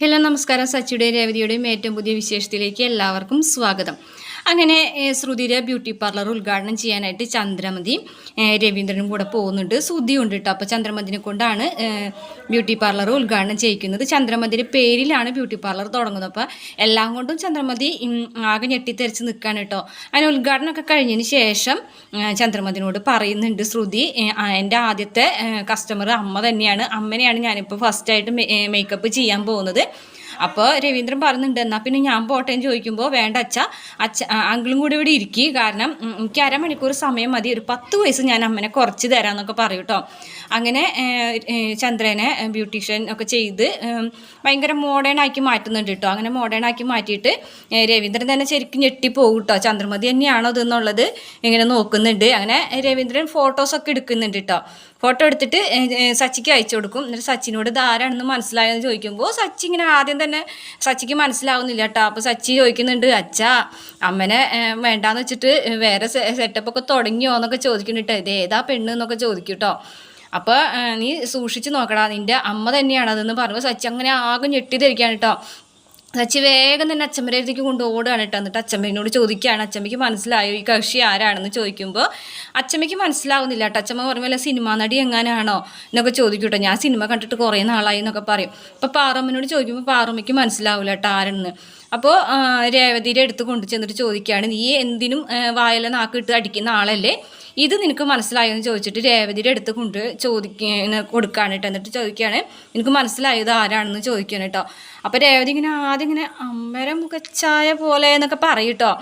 Hello നമസ്കാരം. സച്ചിയുടെയും രേവതിയുടെയും ഏറ്റവും പുതിയ വിശേഷത്തിലേക്ക് എല്ലാവർക്കും സ്വാഗതം. അങ്ങനെ ശ്രുതിര ബ്യൂട്ടി പാർലർ ഉദ്ഘാടനം ചെയ്യാനായിട്ട് ചന്ദ്രമതി രവീന്ദ്രനും കൂടെ പോകുന്നുണ്ട്. ശ്രുതി ഉണ്ട് കേട്ടോ അപ്പോൾ ചന്ദ്രമതിനെ കൊണ്ടാണ് ബ്യൂട്ടി പാർലർ ഉദ്ഘാടനം ചെയ്യിക്കുന്നത്. ചന്ദ്രമതിയുടെ പേരിലാണ് ബ്യൂട്ടി പാർലർ തുടങ്ങുന്നത്. അപ്പോൾ എല്ലാം കൊണ്ടും ചന്ദ്രമതി ആകെ ഞെട്ടിത്തെറിച്ച് നിൽക്കുകയാണ് കേട്ടോ അങ്ങനെ ഉദ്ഘാടനമൊക്കെ കഴിഞ്ഞതിന് ശേഷം ചന്ദ്രമതിനോട് പറയുന്നുണ്ട് ശ്രുതി എന്റെ ആദ്യത്തെ കസ്റ്റമർ അമ്മ തന്നെയാണ്. അമ്മനെയാണ് ഞാനിപ്പോൾ ഫസ്റ്റായിട്ട് മേക്കപ്പ് ചെയ്യാൻ പോകുന്നത്. അപ്പോൾ രവീന്ദ്രൻ പറയുന്നുണ്ട് എന്നാൽ പിന്നെ ഞാൻ പോട്ടെ എന്ന് ചോദിക്കുമ്പോൾ വേണ്ട അച്ഛ അച്ഛ അങ്കിളും കൂടി ഇവിടെ ഇരിക്കി. കാരണം എനിക്ക് അരമണിക്കൂർ സമയം മതി. ഒരു പത്ത് വയസ്സ് ഞാൻ അമ്മനെ കുറച്ച് തരാമെന്നൊക്കെ പറയും കേട്ടോ അങ്ങനെ ചന്ദ്രനെ ബ്യൂട്ടീഷ്യൻ ഒക്കെ ചെയ്ത് ഭയങ്കര മോഡേൺ ആക്കി മാറ്റുന്നുണ്ട് കേട്ടോ അങ്ങനെ മോഡേൺ ആക്കി മാറ്റിയിട്ട് രവീന്ദ്രൻ തന്നെ ശരിക്കും ഞെട്ടിപ്പോകും കേട്ടോ ചന്ദ്രമതി തന്നെയാണോ അതെന്നുള്ളത് ഇങ്ങനെ നോക്കുന്നുണ്ട്. അങ്ങനെ രവീന്ദ്രൻ ഫോട്ടോസൊക്കെ എടുക്കുന്നുണ്ട് കേട്ടോ ഫോട്ടോ എടുത്തിട്ട് സച്ചിക്ക് അയച്ചു കൊടുക്കും. എന്നിട്ട് സച്ചിനോട് ഇത് ആരാണെന്ന് മനസ്സിലായെന്ന് ചോദിക്കുമ്പോൾ സച്ചി ഇങ്ങനെ ആദ്യം തന്നെ സച്ചിക്ക് മനസ്സിലാവുന്നില്ല കേട്ടോ അപ്പോൾ സച്ചി ചോദിക്കുന്നുണ്ട് അച്ഛാ അമ്മനെ വേണ്ടാന്ന് വെച്ചിട്ട് വേറെ സെറ്റപ്പ് ഒക്കെ തുടങ്ങിയോ? എന്നൊക്കെ ചോദിക്കുന്നുണ്ട് ഇത് ഏതാ പെണ്ണ്? എന്നൊക്കെ ചോദിക്കും കേട്ടോ അപ്പോൾ നീ സൂക്ഷിച്ച് നോക്കടാ. നിന്റെ അമ്മ തന്നെയാണ് അതെന്ന് പറയുമ്പോൾ സച്ചി അങ്ങനെ ആകെ ഞെട്ടി ധരിക്കുകയാണ് കേട്ടോ സച്ചി വേഗം തന്നെ അച്ഛമ്മരേക്ക് കൊണ്ട് ഓടുകയാണ് കേട്ടോ. എന്നിട്ട് അച്ഛമ്മേനോട് ചോദിക്കുകയാണ് അച്ഛമ്മയ്ക്ക് മനസ്സിലായോ? ഈ കക്ഷി ആരാണെന്ന്? ചോദിക്കുമ്പോൾ അച്ഛമ്മയ്ക്ക് മനസ്സിലാവുന്നില്ല കേട്ടോ. അച്ഛമ്മ പറയുമ്പോൾ സിനിമാ നടി എങ്ങാനാണോ? എന്നൊക്കെ ചോദിക്കും ഞാൻ സിനിമ കണ്ടിട്ട് കുറേ നാളായി എന്നൊക്കെ പറയും. അപ്പോൾ പാറമ്മനോട് ചോദിക്കുമ്പോൾ പാറമ്മയ്ക്ക് മനസ്സിലാവില്ല കേട്ടോ ആരെന്ന് അപ്പോൾ രേവതിയുടെ അടുത്ത് കൊണ്ടു ചെന്നിട്ട് ചോദിക്കുകയാണ് നീ എന്തിനും വായല നാക്കിട്ട് അടിക്കുന്ന ആളല്ലേ? ഇത് നിനക്ക് മനസ്സിലായോ? എന്ന് ചോദിച്ചിട്ട് രേവതിയുടെ അടുത്ത് കൊണ്ട് ചോദിക്ക കൊടുക്കുകയാണ് കേട്ടോ. എന്നിട്ട് ചോദിക്കുകയാണ് എനിക്ക് മനസ്സിലായത് ആരാണെന്ന്? ചോദിക്കുകയാണ് കേട്ടോ. അപ്പോൾ രേവതി ഇങ്ങനെ ആദ്യം ഇങ്ങനെ അമ്മര മുഖച്ചായ പോലെ എന്നൊക്കെ പറയും കേട്ടോ.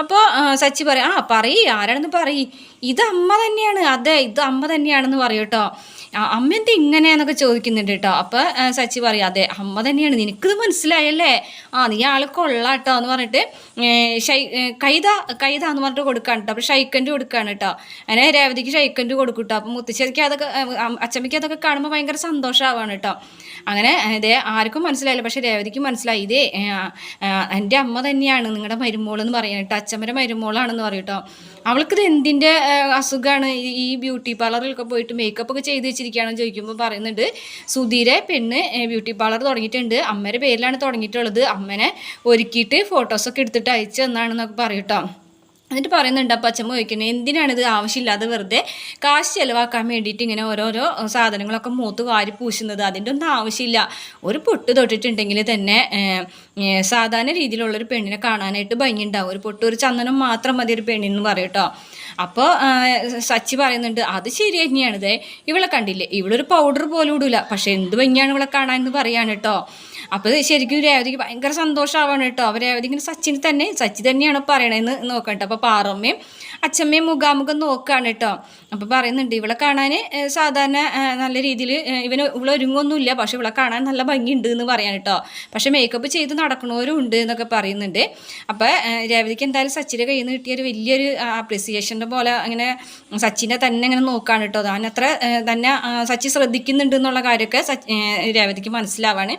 അപ്പോൾ സച്ചി പറയും ആ പറയ് ആരാണെന്ന് പറയ്. ഇത് അമ്മ തന്നെയാണ്. അതെ ഇത് അമ്മ തന്നെയാണെന്ന് പറയും കേട്ടോ. അമ്മ എന്താ ഇങ്ങനെയെന്നൊക്കെ ചോദിക്കുന്നുണ്ട് കേട്ടോ അപ്പോൾ സച്ചി പറയും അതെ അമ്മ തന്നെയാണ്. നിനക്കിത് മനസ്സിലായല്ലേ? ആ നീ ആൾ കൊള്ളാട്ടോ എന്ന് പറഞ്ഞിട്ട് ഷൈ കൈത കൈത എന്ന് പറഞ്ഞിട്ട് കൊടുക്കാണ് കേട്ടോ അപ്പോൾ ഷൈക്കൻഡ് കൊടുക്കുകയാണ് കേട്ടോ അങ്ങനെ രേവതിക്ക് ഷൈക്കൻഡ് കൊടുക്കും കേട്ടോ അപ്പോൾ അതൊക്കെ അച്ചമ്മയ്ക്ക് അതൊക്കെ കാണുമ്പോൾ ഭയങ്കര സന്തോഷമാവാണ് കേട്ടോ അങ്ങനെ ഇതേ ആർക്കും മനസ്സിലായില്ല. പക്ഷേ രേവതിക്ക് മനസ്സിലായി. ഇതേ എന്റെ അമ്മ തന്നെയാണ് നിങ്ങളുടെ മരുമോളെന്ന് പറയാൻ കേട്ടോ അച്ചമ്മയുടെ മരുമോളാണെന്ന് പറയും കേട്ടോ അവൾക്കിത് എന്തിന്റെ അസുഖമാണ് ഈ- ബ്യൂട്ടി പാർലറിലൊക്കെ പോയിട്ട് മേക്കപ്പ് ഒക്കെ ചെയ്ത് വെച്ചിരിക്കുകയാണെന്ന് ചോദിക്കുമ്പോൾ പറയുന്നുണ്ട് സുധീരെ പെണ്ണ് ബ്യൂട്ടി പാർലർ തുടങ്ങിയിട്ടുണ്ട്. അമ്മയുടെ പേരിലാണ് തുടങ്ങിയിട്ടുള്ളത്. അമ്മനെ ഒരുക്കിയിട്ട് ഫോട്ടോസൊക്കെ എടുത്തിട്ട് അയച്ചു തന്നാണെന്നൊക്കെ പറയൂട്ടോ എന്നിട്ട് പറയുന്നുണ്ട് അപ്പം അച്ഛമ്മ ചോദിക്കുന്നത് എന്തിനാണ് ഇത് ആവശ്യമില്ലാതെ വെറുതെ കാശ് ചിലവാക്കാൻ വേണ്ടിയിട്ട് ഇങ്ങനെ ഓരോരോ സാധനങ്ങളൊക്കെ മൂത്ത് വാരി പൂശുന്നത്? അതിന്റെ ഒന്നും ആവശ്യമില്ല. ഒരു പൊട്ട് തൊട്ടിട്ടുണ്ടെങ്കിൽ തന്നെ സാധാരണ രീതിയിലുള്ളൊരു പെണ്ണിനെ കാണാനായിട്ട് ഭംഗിയുണ്ടാവും. ഒരു പൊട്ട് ഒരു ചന്ദനം മാത്രം മതി ഒരു പെണ്ണിന്ന് പറയും അപ്പോൾ സച്ചി പറയുന്നുണ്ട് അത് ശരി തന്നെയാണ് ഇതേ ഇവളെ കണ്ടില്ലേ? ഇവളൊരു പൗഡർ പോലും ഇടൂല. പക്ഷേ എന്ത് ഭംഗിയാണ് ഇവളെ കാണാൻ എന്ന് പറയാണ് കേട്ടോ. അപ്പോൾ ശരിക്കും രേവതിക്ക് ഭയങ്കര സന്തോഷമാവാണ് കേട്ടോ. അവർ രേവതി ഇങ്ങനെ സച്ചിന് തന്നെ സച്ചി തന്നെയാണ് പറയണതെന്ന് നോക്കട്ടെ അപ്പോൾ പാറമ്മയും അച്ഛമ്മയും മുഖാമുഖം നോക്കുകയാണ് കേട്ടോ. അപ്പോൾ പറയുന്നുണ്ട് ഇവളെ കാണാൻ സാധാരണ നല്ല രീതിയിൽ ഇവന് ഇവിടെ ഒരുങ്ങൊന്നുമില്ല. പക്ഷെ ഇവളെ കാണാൻ നല്ല ഭംഗിയുണ്ട് എന്ന് പറയാൻ കേട്ടോ. പക്ഷേ മേക്കപ്പ് ചെയ്ത് നടക്കണവരും ഉണ്ട് എന്നൊക്കെ പറയുന്നുണ്ട്. അപ്പോൾ രേവതിക്ക് എന്തായാലും സച്ചിന്റെ കയ്യിൽ നിന്ന് കിട്ടിയൊരു വലിയൊരു അപ്രിസിയേഷന്റെ പോലെ അങ്ങനെ സച്ചിനെ തന്നെ അങ്ങനെ നോക്കുകയാണ് കേട്ടോ. താൻ അത്ര തന്നെ സച്ചി ശ്രദ്ധിക്കുന്നുണ്ട് എന്നുള്ള കാര്യമൊക്കെ രേവതിക്ക് മനസ്സിലാവാണ്.